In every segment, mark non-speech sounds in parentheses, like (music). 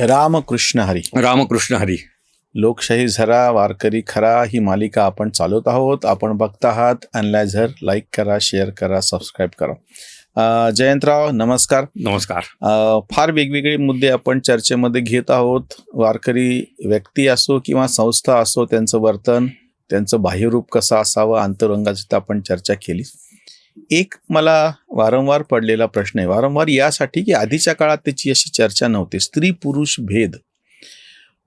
रामकृष्ण हरी. रामकृष्ण हरी. लोकशाही झरा वारकरी खरा ही मालिका आपण चालवत आहोत. आपण बघत आहात अनलायझर लाईक करा शेअर करा सबस्क्राईब करा. अ, जयंतराव नमस्कार. नमस्कार. अ, फार वेगवेगळे मुद्दे आपण चर्चेमध्ये घेत आहोत. वारकरी व्यक्ती असो किंवा संस्था असो त्यांचं वर्तन त्यांचं बाह्यरूप कसं असावं अंतरंगाची तर आपण चर्चा केली एक मला वारंवार पडलेला प्रश्न आहे. वारंवार यासाठी की आधीच्या काळात त्याची अशी चर्चा नव्हती. स्त्री पुरुष भेद.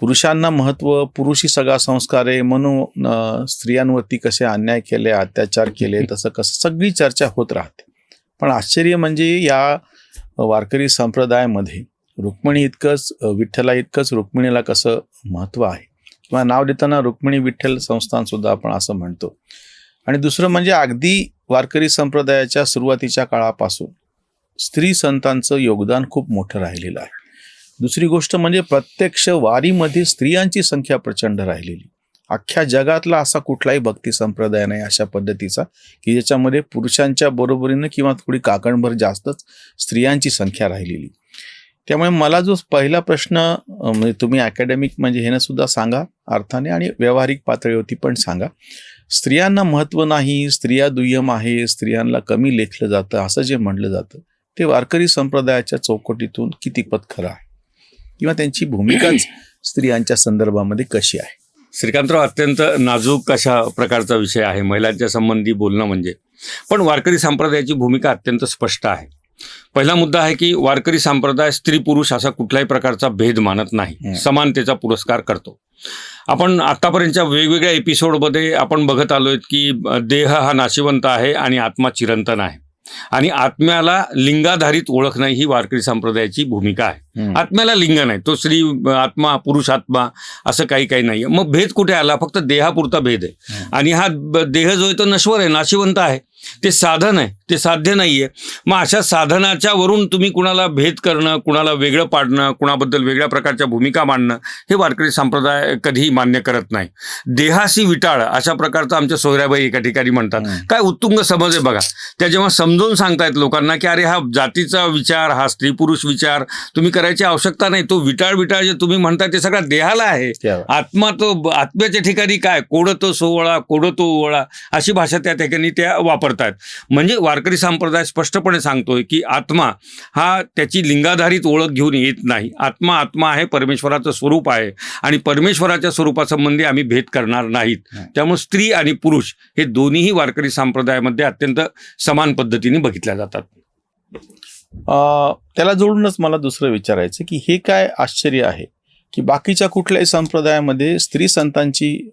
पुरुषांना महत्त्व पुरुषी सगळा संस्कार आहे. म्हणून स्त्रियांवरती कसे अन्याय केले अत्याचार केले (laughs) तसं कसं सगळी चर्चा होत राहते. पण आश्चर्य म्हणजे या वारकरी संप्रदायामध्ये रुक्मिणी इतकंच विठ्ठला इतकंच रुक्मिणीला कसं महत्त्व आहे? किंवा नाव देताना रुक्मिणी विठ्ठल संस्थान सुद्धा आपण असं म्हणतो. आणि दुसरं म्हणजे अगदी वारकरी संप्रदायाच्या सुरुवातीच्या काळापासून स्त्री संतांचं योगदान खूप मोठं राहिलेलं आहे. दुसरी गोष्ट म्हणजे प्रत्यक्ष वारीमध्ये स्त्रियांची संख्या प्रचंड राहिलेली. अख्ख्या जगातला असा कुठलाही भक्ती संप्रदाय नाही अशा पद्धतीचा की ज्याच्यामध्ये पुरुषांच्या बरोबरीनं किंवा थोडी काकणभर जास्तच स्त्रियांची संख्या राहिलेली. त्यामुळे मला जो पहिला प्रश्न म्हणजे तुम्ही अकॅडमिक म्हणजे ह्यानं सुद्धा सांगा अर्थाने आणि व्यावहारिक पातळीवरती पण सांगा. स्त्रियांना महत्त्व नाही स्त्रिया दुय्यम आहे स्त्रियांना कमी लेखलं जातं असं जे म्हणलं जातं ते वारकरी संप्रदायाच्या चौकटीतून कितीपत खरं आहे? किंवा त्यांची भूमिकाच (clears throat) स्त्रियांच्या संदर्भामध्ये कशी आहे? श्रीकांतराव अत्यंत नाजूक अशा प्रकारचा विषय आहे? महिलांच्या संबंधी बोलणं म्हणजे. पण वारकरी संप्रदायाची भूमिका अत्यंत स्पष्ट आहे. पहिला मुद्दा आहे की वारकरी संप्रदाय स्त्री पुरुष असा कुठल्याही प्रकारचा भेद मानत नाही. समानतेचा पुरस्कार करतो. आपण आतापर्यंतच्या वेगवेगळ्या एपिसोडमध्ये आपण बघत आलोय की देह हा नाशिवंत आहे आणि आत्मा चिरंतन आहे आणि आत्म्याला लिंगाधारित ओळखणं ही वारकरी संप्रदायाची भूमिका आहे. आत्म्याला लिंग नाही. तो स्त्री आत्मा पुरुष आत्मा असं काही काही नाही मग भेद कुठे आला? फक्त देहापुरता भेद आहे. आणि हा देह जो आहे तो नश्वर आहे नाशिवंत आहे. ते साधन आहे. ते साध्य नाही आहे मग अशा साधनाच्या वरून तुम्ही कुणाला भेद करणं कुणाला वेगळं पाडणं कुणाबद्दल वेगळ्या प्रकारच्या भूमिका मांडणं हे वारकरी संप्रदाय कधीही मान्य करत नाही. देहाशी विटाळ अशा प्रकारचं आमच्या सोयराबाई एका ठिकाणी म्हणतात. काय उत्तुंग समज आहे बघा. त्या जेव्हा समजून सांगतायत लोकांना की अरे हा जातीचा विचार हा स्त्री पुरुष विचार तुम्ही करायची आवश्यकता नाही. तो विटाळ विटाळ जे तुम्ही म्हणताय ते सगळा देहाला आहे. आत्मा तो आत्म्याच्या ठिकाणी काय? कोडतो सोवळा कोडतो ओवळा अशी भाषा त्या ठिकाणी त्या वापरतात म्हणजे वारकरी संप्रदाय स्पष्टपणे सांगतोय की आत्मा हा त्याची लिंगाधारित ओळख घेऊन येत नाही. आत्मा आत्मा आहे परमेश्वराचं स्वरूप आहे आणि परमेश्वराच्या स्वरूपासंबंधी आम्ही भेद करणार नाहीत. त्यामुळे स्त्री आणि पुरुष हे दोन्हीही वारकरी संप्रदायामध्ये अत्यंत समान पद्धतीने बघितल्या जातात. अ, त्याला जोडूनच मला दुसरं विचारायचं की हे काय आश्चर्य आहे की बाकीच्या कुठल्याही संप्रदायामध्ये स्त्री संतांची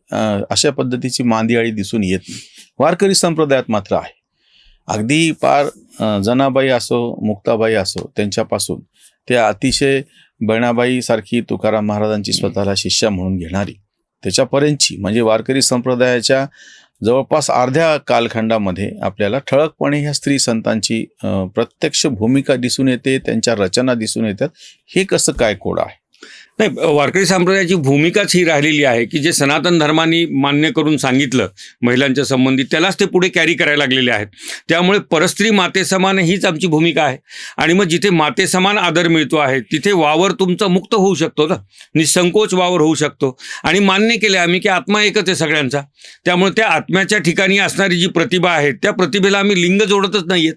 अशा पद्धतीची मांदियाळी दिसून येत नाही. वारकरी संप्रदायात मात्र आहे. अगदी पार जनाबाई असो मुक्ताबाई असो त्यांच्यापासून ते अतिशय बहिणाबाई सारखी तुकाराम महाराजांची स्वतःला शिष्या म्हणून घेणारी. त्याच्यापर्यंतची म्हणजे वारकरी संप्रदायाच्या जवळपास अर्ध्या कालखंडामध्ये आपल्याला ठळकपणे ह्या स्त्री संतांची प्रत्यक्ष भूमिका दिसून येते त्यांच्या रचना दिसून येतात. हे कसं काय कोड आहे? नाही वारकरी संप्रदायाची भूमिकाच ही राहिलेली आहे की जे सनातन धर्माने मान्य करून सांगितलं महिलांच्या संबंधित त्यालाच ते पुढे कॅरी करायला लागलेले आहेत. त्यामुळे परस्त्री मातेसमान हीच आमची भूमिका आहे. आणि मग जिथे मातेसमान आदर मिळतो आहे तिथे वावर तुमचा मुक्त होऊ शकतो ना. निसंकोच वावर होऊ शकतो. आणि मान्य केले आम्ही की आत्मा एकच आहे सगळ्यांचा. त्यामुळे त्या आत्म्याच्या ठिकाणी असणारी जी प्रतिभा आहे त्या प्रतिभेला आम्ही लिंग जोडतच नाहीयेत.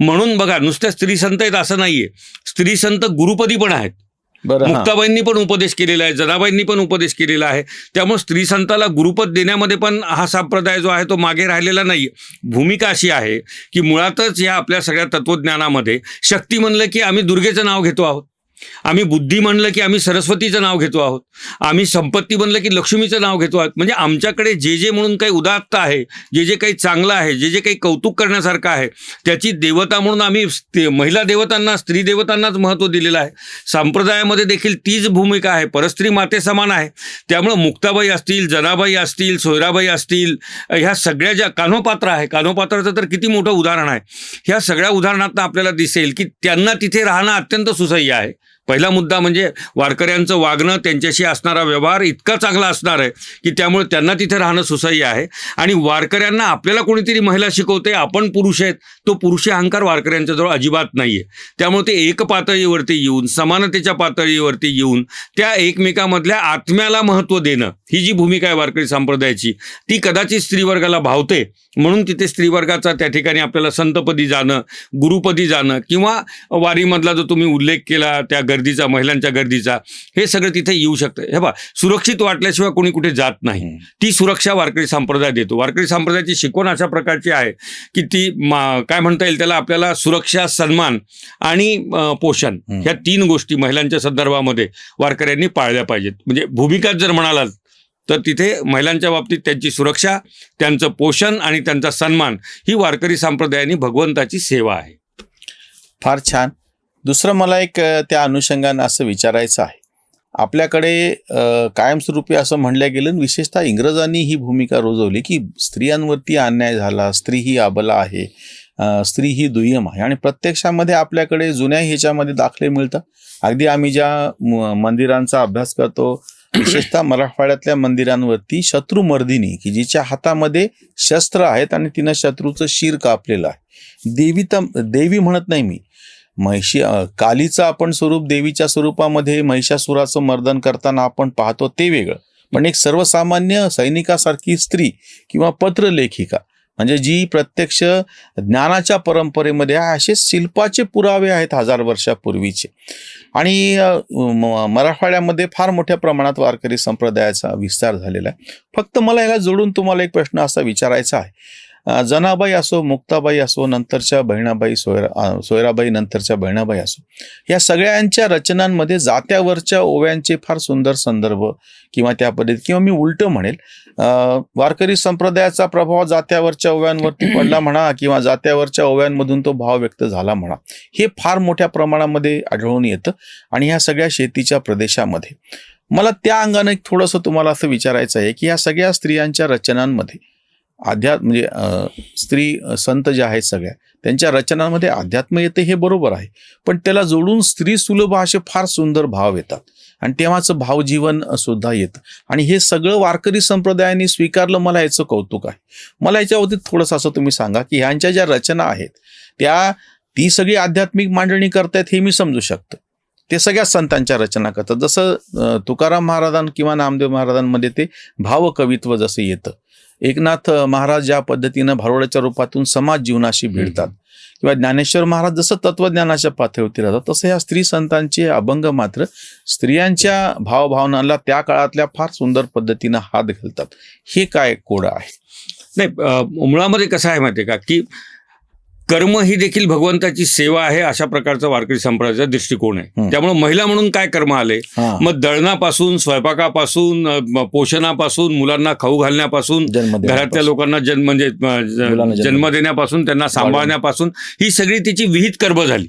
म्हणून बघा नुसत्या स्त्री संत आहेत असं नाहीये. स्त्री संत गुरुपदी पण आहेत. मुक्ताबाईंनी पण उपदेश केलेला आहे जनाबाईंनी पण उपदेश केलेला आहे. त्यामुळे स्त्री संताला गुरुपद देण्यामध्ये पण हा संप्रदाय जो आहे तो मागे राहिलेला नाही भूमिका अशी आहे की मुळातच या आपल्या सगळ्या तत्वज्ञानामध्ये शक्ती म्हणलं की आम्ही दुर्गेचं नाव घेतो आहोत. आम्ही बुद्धी म्हणलं की आम्ही सरस्वतीचं नाव घेतो आहोत. आम्ही संपत्ती म्हणलं की लक्ष्मीचं नाव घेतो आहोत. म्हणजे आमच्याकडे जे जे म्हणून काही उदात्त आहे जे जे काही चांगलं आहे जे जे काही कौतुक करण्यासारखं आहे त्याची देवता म्हणून आम्ही महिला देवतांना स्त्री देवतांनाच महत्त्व दिलेलं आहे. संप्रदायामध्ये देखील तीच भूमिका आहे. परस्त्री माते समान आहे. त्यामुळं मुक्ताबाई असतील जनाबाई असतील सोयराबाई असतील ह्या सगळ्या ज्या कान्होपात्र आहे कान्होपात्राचं तर किती मोठं उदाहरण आहे. ह्या सगळ्या उदाहरणातून आपल्याला दिसेल की त्यांना तिथे राहणं अत्यंत सुसह्य आहे. पहिला मुद्दा म्हणजे वारकऱ्यांचं वागणं त्यांच्याशी असणारा व्यवहार इतका चांगला असणार आहे की त्यामुळे त्यांना तिथे राहणं सुसह्य आहे. आणि वारकऱ्यांना आपल्याला कोणीतरी महिला शिकवते आपण पुरुष आहेत तो पुरुषी अहंकार वारकऱ्यांच्याजवळ अजिबात नाही आहे त्यामुळे ते एक पातळीवरती येऊन समानतेच्या पातळीवरती येऊन त्या एकमेकामधल्या आत्म्याला महत्त्व देणं ही जी भूमिका आहे वारकरी संप्रदायाची ती कदाचित स्त्रीवर्गाला भावते. म्हणून तिथे स्त्रीवर्गाचा त्या ठिकाणी आपल्याला संतपदी जाणं गुरुपदी जाणं किंवा वारीमधला जो तुम्ही उल्लेख केला त्या गर्दीचा महिलांच्या गर्दीचा हे सगळं तिथे येऊ शकतं. हे बा सुरक्षित वाटल्याशिवाय कोणी कुठे जात नाही. ती सुरक्षा वारकरी संप्रदाय देतो. वारकरी संप्रदायाची शिकवण अशा प्रकारची आहे की ती काय म्हणता येईल त्याला आपल्याला सुरक्षा सन्मान आणि पोषण. ह्या तीन गोष्टी महिलांच्या संदर्भामध्ये वारकऱ्यांनी पाळल्या पाहिजेत. म्हणजे भूमिकाच जर म्हणालात तर तिथे महिलांच्या बाबतीत त्यांची सुरक्षा त्यांचं पोषण आणि त्यांचा सन्मान ही वारकरी संप्रदायाने भगवंताची सेवा आहे. फार छान. दुसरं मला एक त्या अनुषंगानं असं विचारायचं आहे. आपल्याकडे कायमस्वरूपी असं म्हणलं गेलं आणि विशेषतः इंग्रजांनी ही भूमिका रुजवली की स्त्रियांवरती अन्याय झाला स्त्री ही अबला आहे स्त्री ही दुय्यम आहे आणि प्रत्यक्षामध्ये आपल्याकडे जुन्या ह्याच्यामध्ये दाखले मिळतात. अगदी आम्ही ज्या मंदिरांचा अभ्यास करतो विशेषतः मराठवाड्यातल्या मंदिरांवरती शत्रुमर्दिनी की जिच्या हातामध्ये शस्त्र आहेत आणि तिनं शत्रूचं शिर कापलेलं आहे. देवी तर देवी म्हणत नाही मी महिषी कालीचं आपण स्वरूप देवीच्या स्वरूपामध्ये महिषासुराचं मर्दन करताना आपण पाहतो ते वेगळं. पण एक सर्वसामान्य सैनिकासारखी स्त्री किंवा पत्रलेखिका म्हणजे जी प्रत्यक्ष ज्ञानाच्या परंपरेमध्ये आहे, असे शिल्पाचे पुरावे आहेत हजार वर्षापूर्वीचे. आणि म- मराठवाड्यामध्ये फार मोठ्या प्रमाणात वारकरी संप्रदायाचा विस्तार झालेला आहे. फक्त मला ह्याला जोडून तुम्हाला एक प्रश्न असा विचारायचा आहे. जनाबाई असो मुक्ताबाई असो नंतरच्या बहिणाबाई सोयरा सोयराबाई नंतरच्या बहिणाबाई असो या सगळ्यांच्या रचनांमध्ये जात्यावरच्या ओव्यांचे फार सुंदर संदर्भ किंवा त्या पद्धतीत किंवा मी उलटं म्हणेल वारकरी संप्रदायाचा प्रभाव जात्यावरच्या ओव्यांवरती पडला म्हणा किंवा जात्यावरच्या ओव्यांमधून तो भाव व्यक्त झाला म्हणा हे फार मोठ्या प्रमाणामध्ये आढळून येतं आणि ह्या सगळ्या शेतीच्या प्रदेशामध्ये. मला त्या अंगाने थोडंसं तुम्हाला असं विचारायचं आहे की या सगळ्या स्त्रियांच्या रचनांमध्ये अध्यात्म म्हणजे स्त्री संत ज्या आहेत सगळ्या त्यांच्या रचनांमध्ये अध्यात्म येते हे बरोबर आहे. पण त्याला जोडून स्त्री सुलभ असे फार सुंदर भाव येतात. आणि तेव्हाचं भावजीवन सुद्धा येतं. आणि हे सगळं वारकरी संप्रदायाने स्वीकारलं मला याचं कौतुक आहे. मला याच्यावरती थोडंसं असं तुम्ही सांगा की ह्यांच्या ज्या रचना आहेत त्या ती सगळी आध्यात्मिक मांडणी करतायत हे मी समजू शकतो. ते सगळ्या संतांच्या रचना करतात. जसं तुकाराम महाराजां किंवा नामदेव महाराजांमध्ये ते भावकवित्व जसं येतं एकनाथ महाराज ज्या पद्धतीनं भारुडाच्या रूपातून समाज जीवनाशी भिडतात किंवा ज्ञानेश्वर महाराज जसं तत्वज्ञानाच्या पातळीवरती राहतात तसं या स्त्री संतांचे अभंग मात्र स्त्रियांच्या भावभावनाला त्या काळातल्या फार सुंदर पद्धतीनं हात घालतात. हे काय कोड आहे? नाही मुळामध्ये कसं आहे माहिती आहे का की कर्म ही देखील भगवंताची सेवा आहे अशा प्रकारचा वारकरी संप्रदायाचा दृष्टिकोन आहे. त्यामुळे महिला म्हणून काय कर्म आले. मग दळणापासून स्वयंपाकापासून पोषणापासून मुलांना खाऊ घालण्यापासून घरातल्या लोकांना जन्म म्हणजे जन्म देण्यापासून त्यांना सांभाळण्यापासून ही सगळी तिची विहित कर्म झाली.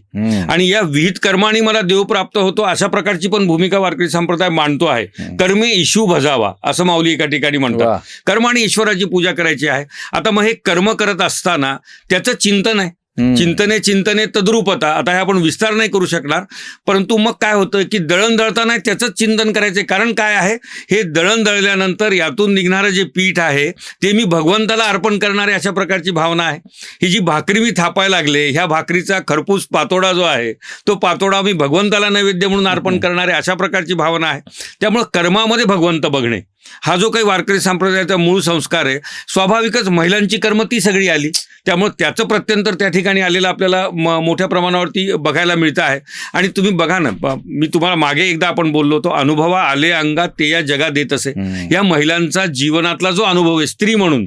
आणि या विहित कर्माने मला देव प्राप्त होतो अशा प्रकारची पण भूमिका वारकरी संप्रदाय मांडतो आहे. कर्मे इशू भजावा असं माऊली एका ठिकाणी म्हणतात. कर्म आणि ईश्वराची पूजा करायची आहे आता मग हे कर्म करत असताना त्याचं चिंतन आहे. चिंतने चिंतने तद्रुपता. आता हे आपण विस्तार नाही करू शकणार परंतु मग काय होतं की दळण दळताना त्याचंच चिंतन करायचं. कारण काय आहे? हे दळण दळल्यानंतर यातून निघणारं जे पीठ आहे ते मी भगवंताला अर्पण करणारे अशा प्रकारची भावना आहे. ही जी भाकरी मी थापायला लागले ह्या भाकरीचा खरपूस पातोडा जो आहे तो पातोडा मी भगवंताला नैवेद्य म्हणून अर्पण करणारे अशा प्रकारची भावना आहे. त्यामुळं कर्मामध्ये भगवंत बघणे. हा जो काही वारकरी संप्रदायाचा मूळ संस्कार आहे स्वाभाविकच महिलांची कर्म ती सगळी आली. त्यामुळे त्याचं प्रत्यंतर त्या ठिकाणी आलेलं आपल्याला म- मोठ्या प्रमाणावरती बघायला मिळतं आहे. आणि तुम्ही बघा ना मी तुम्हाला मागे एकदा आपण बोललो होतो अनुभवा आले अंगात ते या जगात येत असे. या महिलांचा जीवनातला जो अनुभव आहे स्त्री म्हणून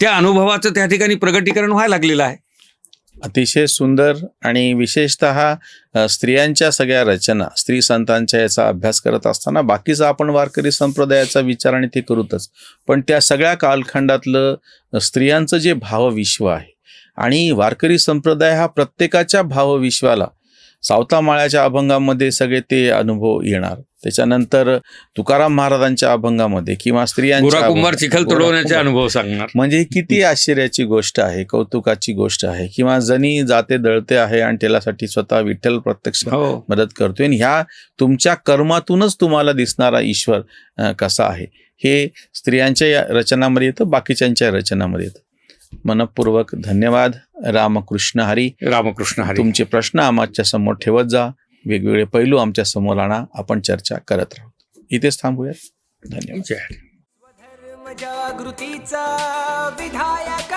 त्या अनुभवाचं त्या ठिकाणी प्रगटीकरण व्हायला लागलेलं आहे. अतिशय सुंदर आणि विशेषत स्त्रियांच्या सगळ्या रचना स्त्री संतांच्या याचा अभ्यास करत असताना बाकीचा आपण वारकरी संप्रदायाचा विचार आणि ते करूतच. पण त्या सगळ्या कालखंडातलं स्त्रियांचं जे भावविश्व आहे आणि वारकरी संप्रदाय हा प्रत्येकाच्या भावविश्वाला सावता माळ्याच्या अभंगामध्ये सगळे ते अनुभव येणार. त्याच्यानंतर तुकाराम महाराजांच्या अभंगामध्ये किंवा स्त्रियांच्या चिखल तुडवण्याचे. अनुभव सांगणार. म्हणजे किती आश्चर्याची गोष्ट आहे कौतुकाची गोष्ट आहे. किंवा जणी जाते दळते आहे आणि त्यासाठी स्वतः विठ्ठल प्रत्यक्ष हो. मदत करतोय. आणि ह्या तुमच्या कर्मातूनच तुम्हाला दिसणारा ईश्वर कसा आहे? हे स्त्रियांच्या या रचनामध्ये येतं बाकीच्यांच्या रचनामध्ये येतं. मनपूर्वक धन्यवाद. रामकृष्ण हरी. रामकृष्ण हरी. तुमचे प्रश्न आमच्यासमोर ठेवत जा. वेगवेगळे पैलू आमच्यासमोर आणा आपण चर्चा करत राहू. इथेच थांबूयात. धन्यवाद. जय हरी. धर्म जागृतीचा विधायक.